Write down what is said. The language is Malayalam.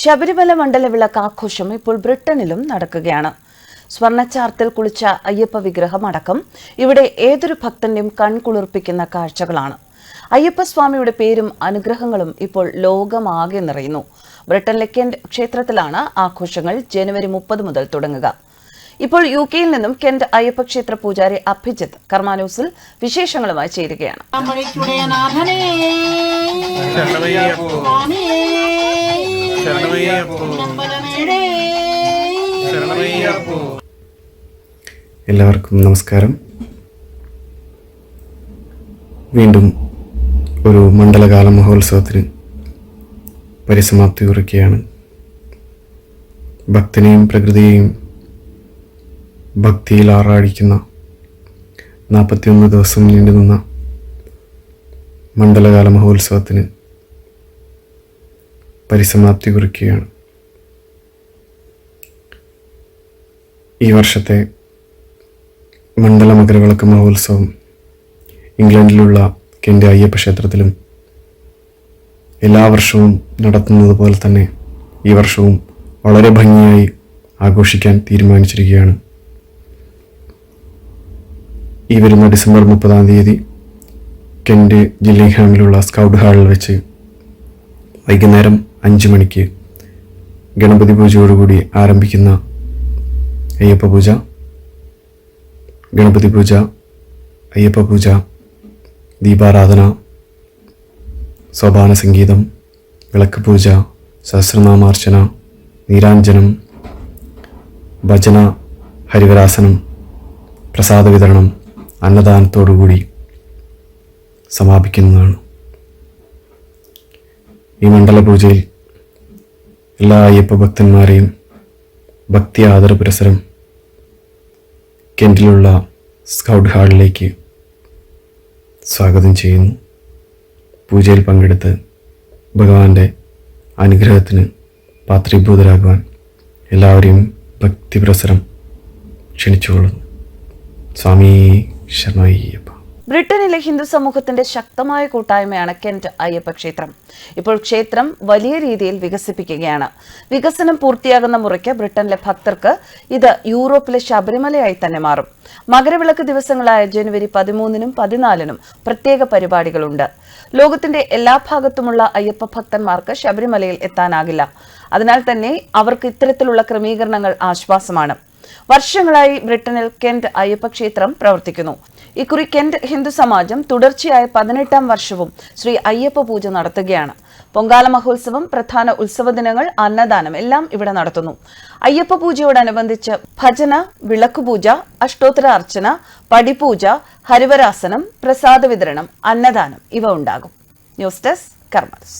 ശബരിമല മണ്ഡല വിളക്ക് ആഘോഷം ഇപ്പോൾ ബ്രിട്ടനിലും നടക്കുകയാണ്. സ്വർണച്ചാർത്തിൽ കുളിച്ച അയ്യപ്പ വിഗ്രഹം അടക്കം ഇവിടെ ഏതൊരു ഭക്തന്റെയും കൺകുളിർപ്പിക്കുന്ന കാഴ്ചകളാണ്. അയ്യപ്പസ്വാമിയുടെ പേരും അനുഗ്രഹങ്ങളും ഇപ്പോൾ ലോകമാകെ നിറയുന്നു. ബ്രിട്ടനിലെ കെന്റ് ക്ഷേത്രത്തിലാണ് ആഘോഷങ്ങൾ ജനുവരി മുപ്പത് മുതൽ തുടങ്ങുക. ഇപ്പോൾ യു കെയിൽ നിന്നും കെന്റ് അയ്യപ്പ ക്ഷേത്ര പൂജാരി അഭിജിത്ത് കർമാനൂസിൽ വിശേഷങ്ങളുമായി ചേരുകയാണ്. എല്ലാവർക്കും നമസ്കാരം. വീണ്ടും ഒരു മണ്ഡലകാല മഹോത്സവത്തിന് പരിസമാപ്തി കുറിക്കുകയാണ്. ഭക്തനെയും പ്രകൃതിയെയും ഭക്തിയിൽ ആറാടിക്കുന്ന നാൽപ്പത്തിയൊന്ന് ദിവസം നീണ്ടുനിന്ന മണ്ഡലകാല മഹോത്സവത്തിന് പരിസമാപ്തി കുറിക്കുകയാണ്. ഈ വർഷത്തെ മണ്ഡല മകരവിളക്ക് മഹോത്സവം ഇംഗ്ലണ്ടിലുള്ള കെന്റെ അയ്യപ്പ ക്ഷേത്രത്തിലും എല്ലാ വർഷവും നടത്തുന്നത് പോലെ തന്നെ ഈ വർഷവും വളരെ ഭംഗിയായി ആഘോഷിക്കാൻ തീരുമാനിച്ചിരിക്കുകയാണ്. ഈ വരുന്ന ഡിസംബർ മുപ്പതാം തീയതി കെന്റെ ജില്ലിംഗ്ഹാമിലുള്ള സ്കൗട്ട് ഹാളിൽ വെച്ച് വൈകുന്നേരം അഞ്ച് മണിക്ക് ഗണപതി പൂജയോടുകൂടി ആരംഭിക്കുന്ന അയ്യപ്പ പൂജ ഗണപതി പൂജ അയ്യപ്പ പൂജ ദീപാരാധന സോപാന സംഗീതം വിളക്ക് പൂജ സഹസ്രനാമാർച്ചന നീരാഞ്ജനം ഭജന ഹരിവരാസനം പ്രസാദ വിതരണം അന്നദാനത്തോടുകൂടി സമാപിക്കുന്നതാണ്. ഈ മണ്ഡല പൂജയിൽ എല്ലാ അയ്യപ്പ ഭക്തന്മാരെയും ഭക്തി ആദര പുരസരം കെന്റിലുള്ള സ്കൗട്ട് ഹാളിലേക്ക് സ്വാഗതം ചെയ്യുന്നു. പൂജയിൽ പങ്കെടുത്ത് ഭഗവാന്റെ അനുഗ്രഹത്തിന് പാത്രീഭൂതരാകുവാൻ എല്ലാവരെയും ഭക്തിപ്രസരം ക്ഷണിച്ചുകൊള്ളുന്നു. സ്വാമി ശരണയ്യപ്പ ബ്രിട്ടനിലെ ഹിന്ദു സമൂഹത്തിന്റെ ശക്തമായ കൂട്ടായ്മയാണ് കെന്റ് അയ്യപ്പ ക്ഷേത്രം. ഇപ്പോൾ ക്ഷേത്രം വലിയ രീതിയിൽ വികസിപ്പിക്കുകയാണ്. വികസനം പൂർത്തിയാകുന്ന മുറയ്ക്ക് ബ്രിട്ടനിലെ ഭക്തർക്ക് ഇത് യൂറോപ്പിലെ ശബരിമലയായി തന്നെ മാറും. മകരവിളക്ക് ദിവസങ്ങളായ ജനുവരി പതിമൂന്നിനും പതിനാലിനും പ്രത്യേക പരിപാടികളുണ്ട്. ലോകത്തിന്റെ എല്ലാ ഭാഗത്തുമുള്ള അയ്യപ്പ ഭക്തന്മാർക്ക് ശബരിമലയിൽ എത്താനാകില്ല. അതിനാൽ തന്നെ അവർക്ക് ഇത്തരത്തിലുള്ള ക്രമീകരണങ്ങൾ ആശ്വാസമാണ്. വർഷങ്ങളായി ബ്രിട്ടനിൽ കെന്റ് അയ്യപ്പ ക്ഷേത്രം പ്രവർത്തിക്കുന്നു. ഇക്കുറി കെന്റ് ഹിന്ദു സമാജം തുടർച്ചയായ പതിനെട്ടാം വർഷവും ശ്രീ അയ്യപ്പ പൂജ നടത്തുകയാണ്. പൊങ്കാല മഹോത്സവം പ്രധാന ഉത്സവ ദിനങ്ങൾ അന്നദാനം എല്ലാം ഇവിടെ നടത്തുന്നു. അയ്യപ്പ പൂജയോടനുബന്ധിച്ച് ഭജന വിളക്കുപൂജ അഷ്ടോത്തര അർച്ചന പടിപൂജ ഹരിവരാസനം പ്രസാദ വിതരണം അന്നദാനം ഇവ ഉണ്ടാകും. News desk കർമ്മസ്